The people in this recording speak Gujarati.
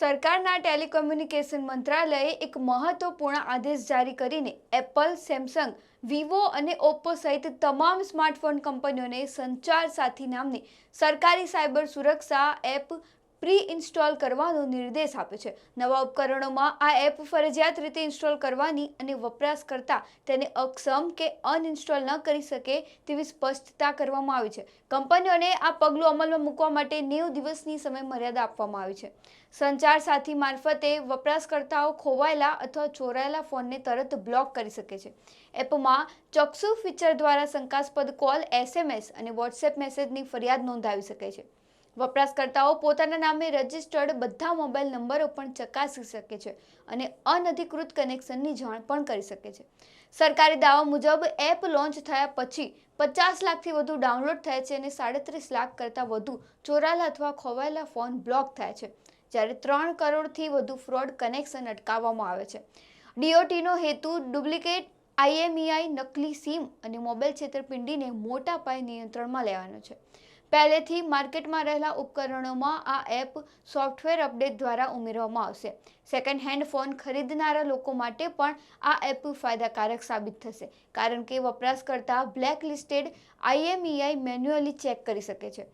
સરકારના ટેલિકોમ્યુનિકેશન મંત્રાલયે એક મહત્વપૂર્ણ આદેશ જારી કરીને એપલ, સેમસંગ, વિવો અને ઓપ્પો સહિત તમામ સ્માર્ટફોન કંપનીઓને સંચાર સાથી નામની સરકારી સાયબર સુરક્ષા એપ પ્રી ઇન્સ્ટોલ કરવાનો નિર્દેશ આપ્યો છે. નવા ઉપકરણોમાં આ એપ ફરજિયાત રીતે ઇન્સ્ટોલ કરવાની અને વપરાશકર્તા તેને અક્ષમ કે અનઇન્સ્ટોલ ન કરી શકે તેવી સ્પષ્ટતા કરવામાં આવી છે. કંપનીઓને આ પગલું અમલમાં મૂકવા માટે નેવું દિવસની સમય મર્યાદા આપવામાં આવી છે. સંચાર સાથી મારફતે વપરાશકર્તાઓ ખોવાયેલા અથવા ચોરાયેલા ફોનને તરત બ્લોક કરી શકે છે. એપમાં ચોકસુ ફીચર દ્વારા શંકાસ્પદ કોલ, એસએમએસ અને વોટ્સએપ મેસેજની ફરિયાદ નોંધાવી શકે છે. વપરાશકર્તાઓ પોતાના નામે રજિસ્ટર્ડ બધા મોબાઈલ નંબરો પણ ચકાસી શકે છે અને અનધિકૃત કનેક્શનની જાણ પણ કરી શકે છે. સરકારી દાવા મુજબ એપ લોન્ચ થયા પછી પચાસ લાખથી વધુ ડાઉનલોડ થયા છે અને સાડત્રીસ લાખ કરતાં વધુ ચોરાયેલા અથવા ખોવાયેલા ફોન બ્લોક થયા છે, જ્યારે ત્રણ કરોડથી વધુ ફ્રોડ કનેક્શન અટકાવવામાં આવે છે. ડીઓટીનો હેતુ ડુપ્લિકેટ આઈએમઈઆઈ, નકલી સિમ અને મોબાઈલ છેતરપિંડીને મોટા પાયે નિયંત્રણમાં લેવાનો છે. પહેલેથી માર્કેટમાં રહેલા ઉપકરણોમાં આ એપ સોફ્ટવેર અપડેટ દ્વારા ઉમેરવામાં આવશે. સેકન્ડ હેન્ડ ફોન ખરીદનારા લોકો માટે પણ આ એપ ફાયદાકારક સાબિત થશે, કારણ કે વપરાશકર્તા black listed IMEI manually check કરી શકે છે.